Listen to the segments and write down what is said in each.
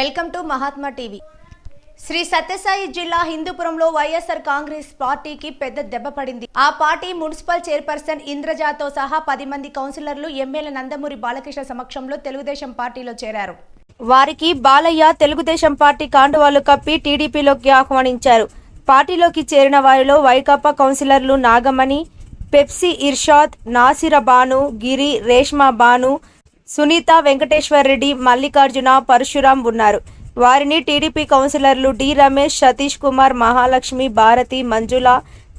Welcome to Mahatma TV. Shri Sathya Sai జిల్లా హిందూపురంలో వైఎస్ఆర్ కాంగ్రెస్ పార్టీకి పెద్ద దెబ్బ పడింది. ఆ పార్టీ మున్సిపల్ చైర్పర్సన్ ఇంద్రజాతో సహా పది మంది కౌన్సిలర్లు ఎమ్మెల్యే నందమూరి బాలకృష్ణ సమక్షంలో తెలుగుదేశం పార్టీలో చేరారు. వారికి బాలయ్య తెలుగుదేశం పార్టీ కాండువాలు కప్పి టీడీపీలోకి ఆహ్వానించారు. పార్టీలోకి చేరిన వారిలో వైకాపా కౌన్సిలర్లు నాగమణి పెప్సీ ఇర్షాద్ నాసిర బాను గిరి రేష్మా బాను సునీత వెంకటేశ్వర్ రెడ్డి మల్లికార్జున పరశురాం ఉన్నారు. వారిని టీడీపీ కౌన్సిలర్లు డి రమేష్ సతీష్ కుమార్ మహాలక్ష్మి భారతి మంజుల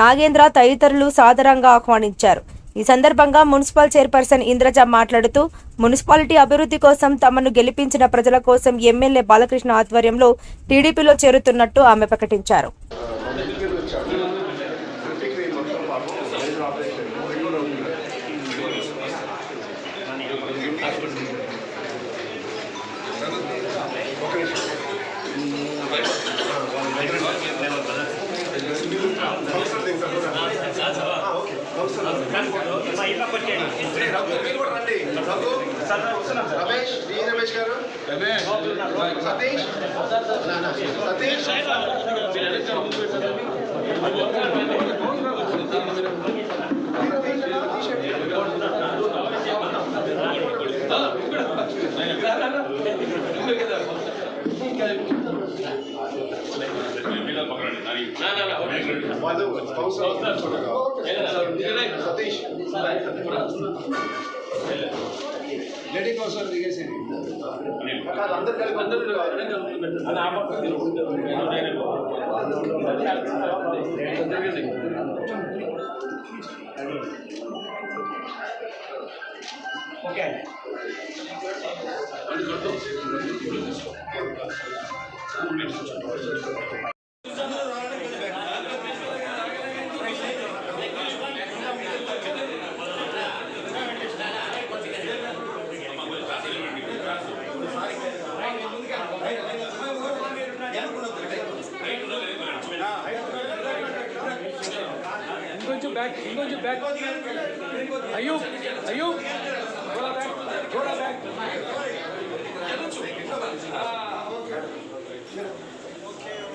నాగేంద్ర తదితరులు సాదరంగా ఆహ్వానించారు. ఈ సందర్భంగా మున్సిపల్ చైర్పర్సన్ ఇంద్రజ మాట్లాడుతూ మున్సిపాలిటీ అభివృద్ధి కోసం తమను గెలిపించిన ప్రజల కోసం ఎమ్మెల్యే బాలకృష్ణ ఆధ్వర్యంలో టీడీపీలో చేరుతున్నట్టు ఆమె ప్రకటించారు. రమేష్ రమేష్ గారు? సతీష్? సతీష్. లేడీ కౌన్సిలర్ దిగేసేది కాదు అందరు కలిపి అందరూ ఇంకొంచెం బ్యాక్ ఇంకొంచెం బ్యాక్ అయ్యూ అయ్యూ గోడా బ్యాక్ గోడా బ్యాక్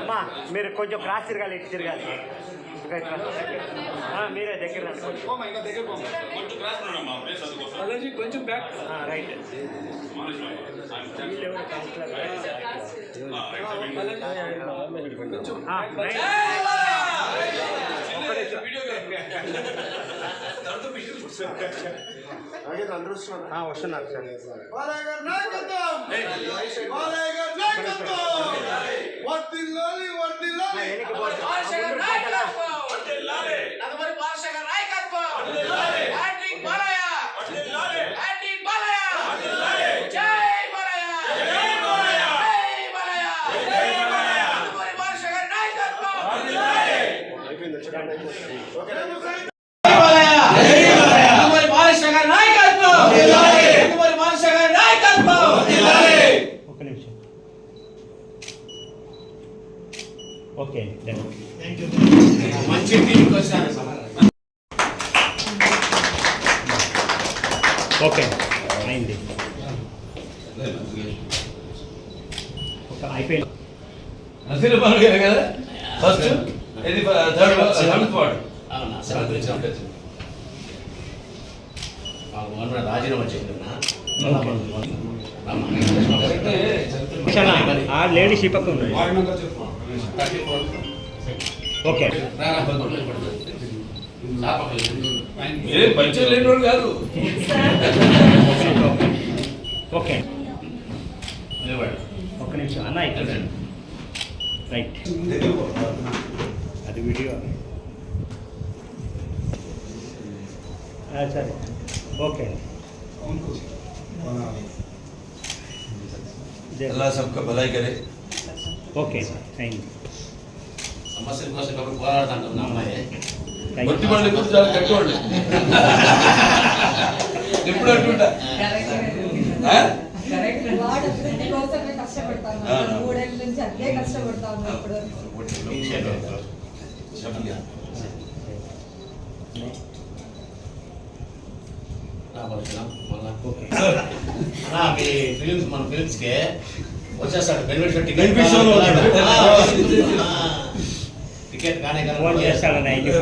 అమ్మా. మీరు కొంచెం క్రాస్ తిరగాలి ఇటు తిరగాలి. మీరే దగ్గర కొంచెం. కొంచెం బ్యాక్. ఆ, రైట్. వీళ్ళు ఎవరు కౌన్సిలర్? ఆ, రైట్. నాగేంద్ర అందరూ వస్తున్నారు ఆ, వస్తున్నారు సార్ బాలయ్య గారి నాయకత్వం బాలయ్య గారి నాయకత్వం వర్ధిల్లాలి వర్ధిల్లాలి వెనక్కి పోవచ్చు. నందమూరి బాలశేఖర నాయకత్వం హ్యాట్రిక్ బాలయ్య హ్యాట్రిక్ బాలయ్య జై బాలయ్య జై బాలయ్య జై బాలయ్య నందమూరి బాలశేఖర నాయకత్వం నందమూరి బాలశేఖర నాయకత్వం నందమూరి బాలశేఖర నాయకత్వం ఒక్క నిమిషం ఓకే మంచి టీంకి వచ్చారు ఓకే అయింది అయిపోయింది కదా? ఫస్ట్. ఇది థర్డ్ సెవెంత్ వార్డ్ అవునా సెవెంత్ మాకు మొన్న రాజీనామా ఆ లేడీ ఉంది ఓకే. ఏ పంచర్ లేని వాడు కాదు. ఓకే. ఒక్క నిమిషం. అన్న రైట్. అది వీడియో ఆ, సరే ఓకే జై- अल्लाह सबका भलाई करे ఓకే అయింది సమస్యల కోసం ఎప్పుడు పోరాడుతుంటాం నా అమ్మాయి గట్టి వాళ్ళు ఎప్పుడు చాలా గట్టి వాళ్ళు ఎప్పుడు అంటుంటా ఆ? వాడు అభివృద్ధి మీ ఫిలిమ్స్ మన ఫిలిమ్స్కి వచ్చేస్తాడు బెనిఫిట్ టికెట్ కానీ ఫోన్ ఇటు తెలియదు.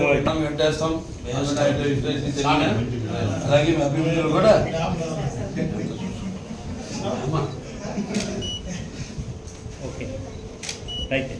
అలాగే మీ అభివృద్ధిలో కూడా. ఓకే. రైట్.